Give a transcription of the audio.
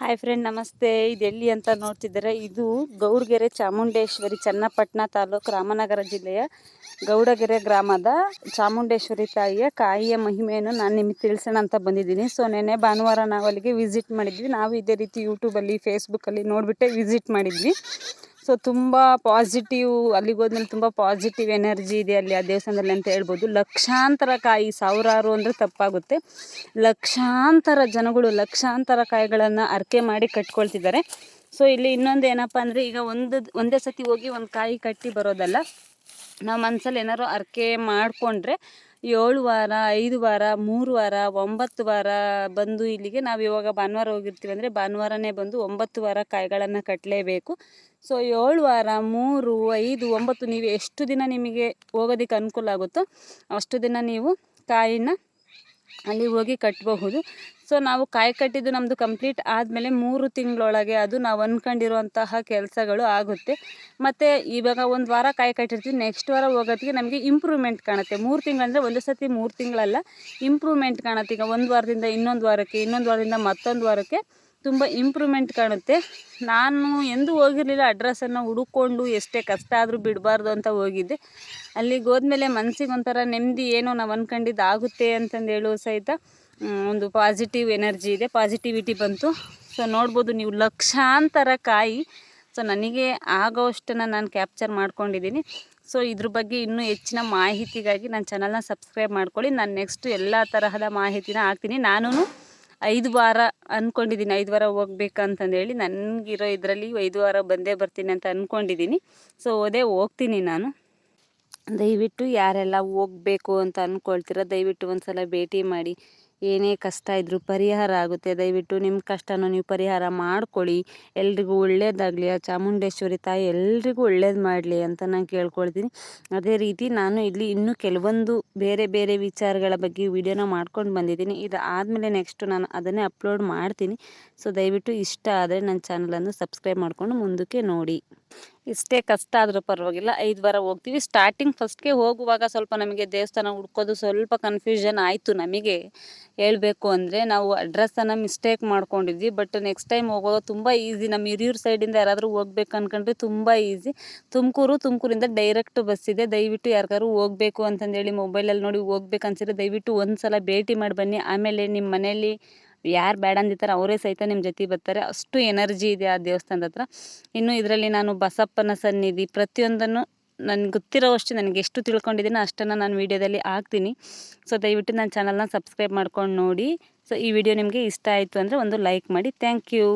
Hi friend ನಮಸ್ತೆ. ಇದು ಎಲ್ಲಿ ಅಂತ ನೋಡ್ತಿದ್ದಾರೆ? ಇದು ಗೌಡಗೆರೆ ಚಾಮುಂಡೇಶ್ವರಿ ಚನ್ನಪಟ್ಟಣ ತಾಲೂಕು ರಾಮನಗರ ಜಿಲ್ಲೆಯ ಗೌಡಗೆರೆ ಗ್ರಾಮದ ಚಾಮುಂಡೇಶ್ವರಿ ತಾಯಿಯ ಕಾಯಿಯ ಮಹಿಮೆಯನ್ನು ನಾನು ನಿಮಗೆ ತಿಳಿಸೋಣ ಅಂತ ಬಂದಿದ್ದೀನಿ. ಸೊ ನೆನ್ನೆ ಭಾನುವಾರ ನಾವು ಅಲ್ಲಿಗೆ ವಿಸಿಟ್ ಮಾಡಿದ್ವಿ. ನಾವು ಇದೇ ರೀತಿ ಯೂಟ್ಯೂಬಲ್ಲಿ ಫೇಸ್ಬುಕ್ಕಲ್ಲಿ ನೋಡಿಬಿಟ್ಟೆ ವಿಸಿಟ್ ಮಾಡಿದ್ವಿ. ಸೊ ತುಂಬ ಪಾಸಿಟಿವ್ ಅಲ್ಲಿಗೆ ಹೋದ್ಮೇಲೆ ತುಂಬ ಪಾಸಿಟಿವ್ ಎನರ್ಜಿ ಇದೆ ಅಲ್ಲಿ ಆ ದೇವಸ್ಥಾನದಲ್ಲಿ ಅಂತ ಹೇಳ್ಬೋದು. ಲಕ್ಷಾಂತರ ಕಾಯಿ, ಸಾವಿರಾರು ಅಂದರೆ ತಪ್ಪಾಗುತ್ತೆ. ಲಕ್ಷಾಂತರ ಜನಗಳು ಲಕ್ಷಾಂತರ ಕಾಯಿಗಳನ್ನು ಅರ್ಕೆ ಮಾಡಿ ಕಟ್ಕೊಳ್ತಿದ್ದಾರೆ. ಸೊ ಇಲ್ಲಿ ಇನ್ನೊಂದು ಏನಪ್ಪ ಅಂದರೆ ಈಗ ಒಂದು, ಒಂದೇ ಸತಿ ಹೋಗಿ ಒಂದು ಕಾಯಿ ಕಟ್ಟಿ ಬರೋದಲ್ಲ, ನಾವು ಮನಸ್ಸಲ್ಲಿ ಏನಾದ್ರು ಅರ್ಕೆ ಮಾಡಿಕೊಂಡ್ರೆ ಏಳು ವಾರ, ಐದು ವಾರ, ಮೂರು ವಾರ, ಒಂಬತ್ತು ವಾರ ಬಂದು ಇಲ್ಲಿಗೆ ನಾವು ಇವಾಗ ಭಾನುವಾರ ಹೋಗಿರ್ತೀವಿ ಅಂದರೆ ಭಾನುವಾರನೇ ಬಂದು ಒಂಬತ್ತು ವಾರ ಕಾಯಿಗಳನ್ನು ಕಟ್ಟಲೇಬೇಕು ಸೊ ಏಳು ವಾರ, ಮೂರು, ಐದು, ಒಂಬತ್ತು ನೀವು ಎಷ್ಟು ದಿನ ನಿಮಗೆ ಹೋಗೋದಕ್ಕೆ ಅನುಕೂಲ ಆಗುತ್ತೋ ಅಷ್ಟು ದಿನ ನೀವು ಕಾಯಿನ ಅಲ್ಲಿ ಹೋಗಿ ಕಟ್ಟಬಹುದು ಸೊ ನಾವು ಕಾಯಿ ಕಟ್ಟಿದ್ದು ನಮ್ಮದು ಕಂಪ್ಲೀಟ್ ಆದಮೇಲೆ ಮೂರು ತಿಂಗಳೊಳಗೆ ಅದು ನಾವು ಅಂದ್ಕೊಂಡಿರುವಂತಹ ಕೆಲಸಗಳು ಆಗುತ್ತೆ. ಮತ್ತು ಇವಾಗ ಒಂದು ವಾರ ಕಾಯಿ ಕಟ್ಟಿರ್ತೀವಿ ನೆಕ್ಸ್ಟ್ ವಾರ ಹೋಗೋತ್ತಿಗೆ ನಮಗೆ ಇಂಪ್ರೂವ್ಮೆಂಟ್ ಕಾಣುತ್ತೆ. ಮೂರು ತಿಂಗಳಂದರೆ ಒಂದು ಸತಿ ಮೂರು ತಿಂಗಳಲ್ಲ ಇಂಪ್ರೂವ್ಮೆಂಟ್ ಕಾಣುತ್ತೆ. ಈಗ ಒಂದು ವಾರದಿಂದ ಇನ್ನೊಂದು ವಾರಕ್ಕೆ, ಇನ್ನೊಂದು ವಾರದಿಂದ ಮತ್ತೊಂದು ವಾರಕ್ಕೆ ತುಂಬ ಇಂಪ್ರೂವ್ಮೆಂಟ್ ಕಾಣುತ್ತೆ. ನಾನು ಎಂದೂ ಹೋಗಿರಲಿಲ್ಲ ಅಡ್ರೆಸ್ಸನ್ನು ಹುಡುಕೊಂಡು ಎಷ್ಟೇ ಕಷ್ಟ ಆದರೂ ಬಿಡಬಾರ್ದು ಅಂತ ಹೋಗಿದ್ದೆ. ಅಲ್ಲಿಗೆ ಹೋದ್ಮೇಲೆ ಮನ್ಸಿಗೆ ಒಂಥರ ನೆಮ್ಮದಿ, ಏನೋ ನಾವು ಅಂದ್ಕೊಂಡಿದ್ದು ಆಗುತ್ತೆ ಅಂತಂದು ಹೇಳುವ ಸಹಿತ ಒಂದು ಪಾಸಿಟಿವ್ ಎನರ್ಜಿ ಇದೆ ಪಾಸಿಟಿವಿಟಿ ಬಂತು. ಸೊ ನೋಡ್ಬೋದು ನೀವು ಲಕ್ಷಾಂತರ ಕಾಯಿ. ಸೊ ನನಗೆ ಆಗೋಷ್ಟನ್ನು ನಾನು ಕ್ಯಾಪ್ಚರ್ ಮಾಡ್ಕೊಂಡಿದ್ದೀನಿ ಸೊ ಇದ್ರ ಬಗ್ಗೆ ಇನ್ನೂ ಹೆಚ್ಚಿನ ಮಾಹಿತಿಗಾಗಿ ನನ್ನ ಚಾನಲ್ನ ಸಬ್ಸ್ಕ್ರೈಬ್ ಮಾಡ್ಕೊಳ್ಳಿ. ನಾನು ನೆಕ್ಸ್ಟು ಎಲ್ಲ ತರಹದ ಮಾಹಿತಿನ ಹಾಕ್ತೀನಿ. ನಾನು ಐದು ವಾರ ಅಂದ್ಕೊಂಡಿದ್ದೀನಿ ಐದು ವಾರ ಹೋಗ್ಬೇಕಂತಂದೇಳಿ ನನಗಿರೋ ಇದರಲ್ಲಿ ಐದು ವಾರ ಬಂದೇ ಬರ್ತೀನಿ ಅಂತ ಅಂದ್ಕೊಂಡಿದ್ದೀನಿ ಸೊ ಅದೇ ಹೋಗ್ತೀನಿ ನಾನು. ದಯವಿಟ್ಟು ಯಾರೆಲ್ಲ ಹೋಗ್ಬೇಕು ಅಂತ ಅಂದ್ಕೊಳ್ತೀರ ದಯವಿಟ್ಟು ಒಂದು ಸಲ ಭೇಟಿ ಮಾಡಿ. ಏನೇ ಕಷ್ಟ ಇದ್ದರೂ ಪರಿಹಾರ ಆಗುತ್ತೆ. ದಯವಿಟ್ಟು ನಿಮ್ಮ ಕಷ್ಟನ ನೀವು ಪರಿಹಾರ ಮಾಡ್ಕೊಳ್ಳಿ. ಎಲ್ರಿಗೂ ಒಳ್ಳೇದಾಗಲಿ. ಆ ಚಾಮುಂಡೇಶ್ವರಿ ತಾಯಿ ಎಲ್ರಿಗೂ ಒಳ್ಳೇದು ಮಾಡಲಿ ಅಂತ ನಾನು ಕೇಳ್ಕೊಳ್ತೀನಿ. ಅದೇ ರೀತಿ ನಾನು ಇಲ್ಲಿ ಇನ್ನೂ ಕೆಲವೊಂದು ಬೇರೆ ಬೇರೆ ವಿಚಾರಗಳ ಬಗ್ಗೆ ವಿಡಿಯೋನ ಮಾಡ್ಕೊಂಡು ಬಂದಿದ್ದೀನಿ. ಇದು ಆದಮೇಲೆ ನೆಕ್ಸ್ಟು ನಾನು ಅದನ್ನೇ ಅಪ್ಲೋಡ್ ಮಾಡ್ತೀನಿ. ಸೊ ದಯವಿಟ್ಟು ಇಷ್ಟ ಆದರೆ ನನ್ನ ಚಾನಲನ್ನು ಸಬ್ಸ್ಕ್ರೈಬ್ ಮಾಡಿಕೊಂಡು ಮುಂದಕ್ಕೆ ನೋಡಿ. ಇಷ್ಟೇ ಕಷ್ಟ ಆದರೂ ಪರವಾಗಿಲ್ಲ. ಐದು ವಾರ ಹೋಗ್ತೀವಿ. ಸ್ಟಾರ್ಟಿಂಗ್ ಫಸ್ಟ್ಗೆ ಹೋಗುವಾಗ ಸ್ವಲ್ಪ ನಮಗೆ ದೇವಸ್ಥಾನ ಹುಡ್ಕೋದು ಸ್ವಲ್ಪ ಕನ್ಫ್ಯೂಷನ್ ಆಯಿತು ನಮಗೆ. ಹೇಳಬೇಕು ಅಂದರೆ ನಾವು ಅಡ್ರೆಸ್ಸನ್ನು ಮಿಸ್ಟೇಕ್ ಮಾಡ್ಕೊಂಡಿದ್ವಿ. ಬಟ್ ನೆಕ್ಸ್ಟ್ ಟೈಮ್ ಹೋಗುವಾಗ ತುಂಬ ಈಸಿ ನಮ್ಮ ಹಿರಿಯೂರು ಸೈಡಿಂದ ಯಾರಾದರೂ ಹೋಗ್ಬೇಕು ಅಂದ್ಕೊಂಡ್ರೆ ತುಂಬ ಈಸಿ ತುಮಕೂರು, ತುಮಕೂರಿಂದ ಡೈರೆಕ್ಟ್ ಬಸ್ ಇದೆ. ದಯವಿಟ್ಟು ಯಾರಿಗಾರು ಹೋಗಬೇಕು ಅಂತಂದೇಳಿ ಮೊಬೈಲಲ್ಲಿ ನೋಡಿ ಹೋಗ್ಬೇಕು ಅನ್ಸಿದ್ರೆ ದಯವಿಟ್ಟು ಒಂದು ಸಲ ಭೇಟಿ ಮಾಡಿ ಬನ್ನಿ. ಆಮೇಲೆ ನಿಮ್ಮ ಮನೆಯಲ್ಲಿ ಯಾರು ಬೇಡ ಅಂದಿರ್ತಾರೆ ಅವರೇ ಸಹಿತ ನಿಮ್ಮ ಜೊತೆ ಬರ್ತಾರೆ. ಅಷ್ಟು ಎನರ್ಜಿ ಇದೆ ಆ ದೇವಸ್ಥಾನದ ಹತ್ರ. ಇನ್ನು ಇದರಲ್ಲಿ ನಾನು ಬಸಪ್ಪನ ಸನ್ನಿಧಿ ಪ್ರತಿಯೊಂದನ್ನು ನನಗೆ ಗೊತ್ತಿರೋವಷ್ಟು ನನಗೆ ಎಷ್ಟು ತಿಳ್ಕೊಂಡಿದ್ದೀನೋ ಅಷ್ಟನ್ನು ನಾನು ವೀಡಿಯೋದಲ್ಲಿ ಹಾಕ್ತೀನಿ. ಸೊ ದಯವಿಟ್ಟು ನನ್ನ ಚಾನಲ್ನ ಸಬ್ಸ್ಕ್ರೈಬ್ ಮಾಡ್ಕೊಂಡು ನೋಡಿ. ಸೊ ಈ ವಿಡಿಯೋ ನಿಮಗೆ ಇಷ್ಟ ಆಯಿತು ಅಂದರೆ ಒಂದು ಲೈಕ್ ಮಾಡಿ. Thank you